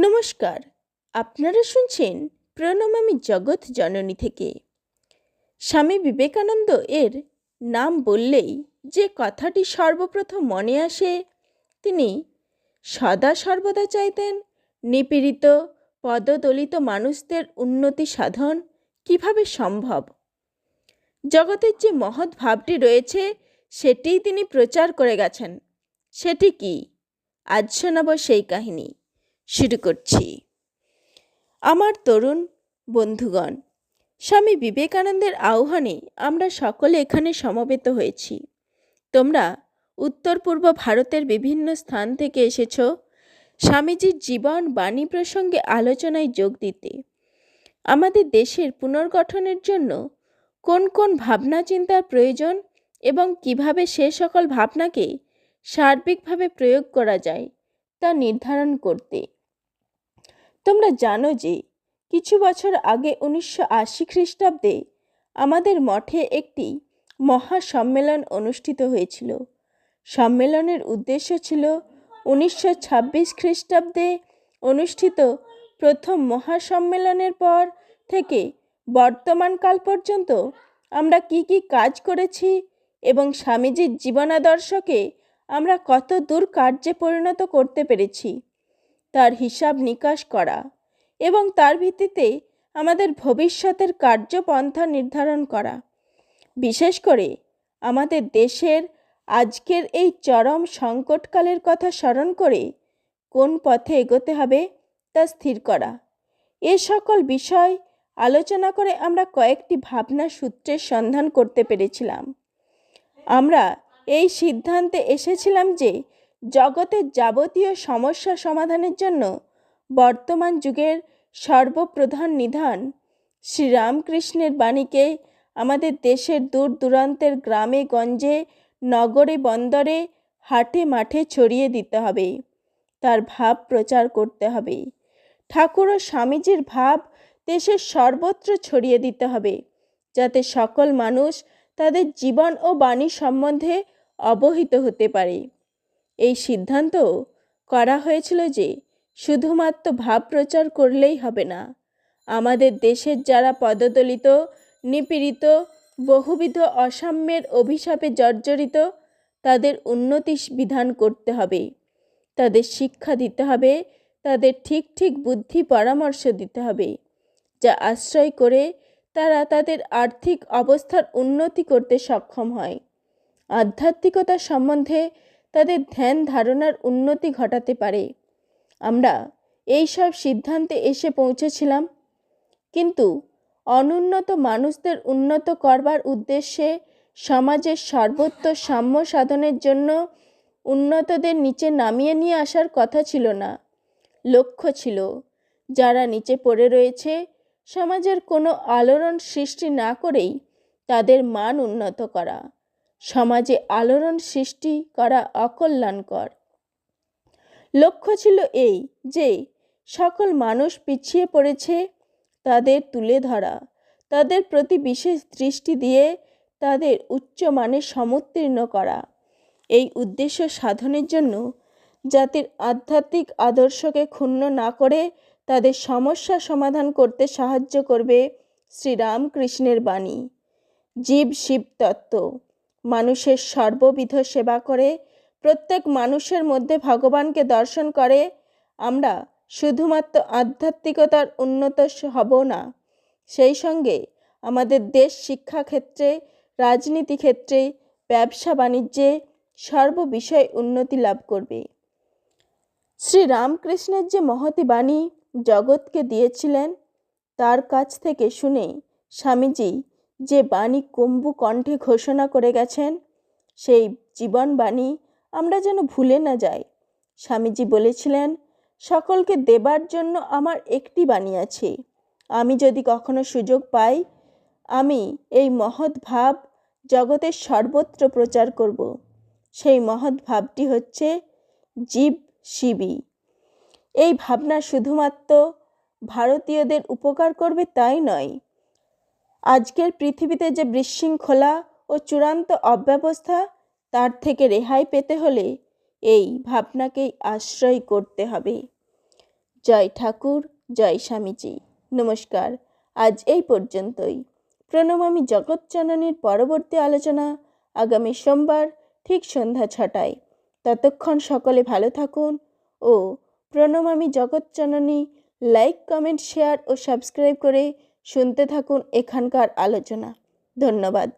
নমস্কার, আপনারা শুনছেন প্রণমামী জগৎ জননী থেকে। স্বামী বিবেকানন্দ এর নাম বললেই যে কথাটি সর্বপ্রথম মনে আসে, তিনি সদা সর্বদা চাইতেন নিপীড়িত, পদদলিত মানুষদের উন্নতি সাধন কীভাবে সম্ভব? জগতের যে মহৎ ভাবটি রয়েছে, সেটিই তিনি প্রচার করে গেছেন। সেটি কি? আজ শোনাব সেই কাহিনী। শুরু করছি। আমার তরুণ বন্ধুগণ, স্বামী বিবেকানন্দের আহ্বানে আমরা সকলে এখানে সমবেত হয়েছি। তোমরা উত্তর পূর্ব ভারতের বিভিন্ন স্থান থেকে এসেছ স্বামীজির জীবন বাণী প্রসঙ্গে আলোচনায় যোগ দিতে। আমাদের দেশের পুনর্গঠনের জন্য কোন কোন ভাবনা চিন্তার প্রয়োজন এবং কীভাবে সে সকল ভাবনাকে সার্বিকভাবে প্রয়োগ করা যায় তা নির্ধারণ করতে তোমরা জানো যে, কিছু বছর আগে উনিশশো আশি খ্রিস্টাব্দে আমাদের মঠে একটি মহা সম্মেলন অনুষ্ঠিত হয়েছিল। সম্মেলনের উদ্দেশ্য ছিল উনিশশো ছাব্বিশ খ্রিস্টাব্দে অনুষ্ঠিত প্রথম মহাসম্মেলনের পর থেকে বর্তমানকাল পর্যন্ত আমরা কি কি কাজ করেছি এবং স্বামীজির জীবনাদর্শকে আমরা কত দূর কার্যে পরিণত করতে পেরেছি। তার হিসাব নিকাশ করা এবং তার ভিত্তিতে আমাদের ভবিষ্যতের কার্যপন্থা নির্ধারণ করা। বিশেষ করে আমাদের দেশের আজকের এই চরম সংকটকালের কথা স্মরণ করে কোন পথে এগোতে হবে তা স্থির করা। এ সকল বিষয় আলোচনা করে আমরা কয়েকটি ভাবনা সূত্রের সন্ধান করতে পেরেছিলাম। আমরা এই সিদ্ধান্তে এসেছিলাম যে জগতের যাবতীয় সমস্যা সমাধানের জন্য বর্তমান যুগের সর্বপ্রধান নিধান। শ্রীরামকৃষ্ণের বাণীকে আমাদের দেশের দূর দূরান্তের গ্রামে, গঞ্জে, নগরে, বন্দরে, হাটে, মাঠে ছড়িয়ে দিতে হবে। তার ভাব প্রচার করতে হবে। ঠাকুর ও স্বামীজির ভাব দেশের সর্বত্র ছড়িয়ে দিতে হবে, যাতে সকল মানুষ তাদের জীবন ও বাণী সম্বন্ধে অবহিত হতে পারে। এই সিদ্ধান্ত করা হয়েছিল যে শুধুমাত্র ভাব প্রচার করলেই হবে না। আমাদের দেশের যারা পদদলিত, নিপীড়িত, বহুবিধ অসাম্যের অভিশাপে জর্জরিত, তাদের উন্নতি বিধান করতে হবে। তাদের শিক্ষা দিতে হবে, তাদের ঠিক ঠিক বুদ্ধি পরামর্শ দিতে হবে, যা আশ্রয় করে তারা তাদের আর্থিক অবস্থার উন্নতি করতে সক্ষম হয়। আধ্যাত্মিকতা সম্বন্ধে তাদের ধ্যান ধারণার উন্নতি ঘটাতে পারে। আমরা এই সব সিদ্ধান্তে এসে পৌঁছেছিলাম। কিন্তু অনুন্নত মানুষদের উন্নত করবার উদ্দেশ্যে সমাজের সর্বত্র সাম্য সাধনের জন্য উন্নতদের নিচে নামিয়ে নিয়ে আসার কথা ছিল না। লক্ষ্য ছিল, যারা নিচে পড়ে রয়েছে, সমাজের কোনো আলোড়ন সৃষ্টি না করেই তাদের মান উন্নত করা। সমাজে আলোড়ন সৃষ্টি করা অকল্যাণকর। লক্ষ্য ছিল এই যে, সকল মানুষ পিছিয়ে পড়েছে তাদের তুলে ধরা, তাদের প্রতি বিশেষ দৃষ্টি দিয়ে তাদের উচ্চ উচ্চমানের সমুত্তীর্ণ করা। এই উদ্দেশ্য সাধনের জন্য জাতির আধ্যাত্মিক আদর্শকে ক্ষুণ্ণ না করে তাদের সমস্যা সমাধান করতে সাহায্য করবে শ্রীরামকৃষ্ণের বাণী। জীব শিব তত্ত্ব। মানুষের সর্ববিধ সেবা করে, প্রত্যেক মানুষের মধ্যে ভগবানকে দর্শন করে, আমরা শুধুমাত্র আধ্যাত্মিকতার উন্নত হব না। সেই সঙ্গে আমাদের দেশ শিক্ষাক্ষেত্রে রাজনীতি ক্ষেত্রে, ব্যবসা বাণিজ্যে সর্ববিষয়ে উন্নতি লাভ করবে। শ্রী রামকৃষ্ণের যে মহতি বাণী জগৎকে দিয়েছিলেন, তার কাছ থেকে শুনে স্বামীজি যে বাণী কম্বু কণ্ঠে ঘোষণা করে গেছেন, সেই জীবন বাণী আমরা যেন ভুলে না যাই। স্বামীজি বলেছিলেন, সকলকে দেবার জন্য আমার একটি বাণী আছে। আমি যদি কখনো সুযোগ পাই, আমি এই মহৎ ভাব জগতের সর্বত্র প্রচার করব। সেই মহৎ ভাবটি হচ্ছে জীব শিবী। এই ভাবনা শুধুমাত্র ভারতীয়দের উপকার করবে তাই নয় আজকের পৃথিবীতে যে বিশৃঙ্খলা ও চূড়ান্ত অব্যবস্থা, তার থেকে রেহাই পেতে হলে এই ভাবনাকেই আশ্রয় করতে হবে। জয় ঠাকুর, জয় স্বামীজি। নমস্কার। আজ এই পর্যন্তই। প্রণমামী জগৎজননীর পরবর্তী আলোচনা আগামী সোমবার ঠিক সন্ধ্যা ছটায়। ততক্ষণ সকলে ভালো থাকুন ও প্রণমামী জগৎজননী লাইক, কমেন্ট, শেয়ার ও সাবস্ক্রাইব করে শুনতে থাকুন এখানকার আলোচনা। ধন্যবাদ।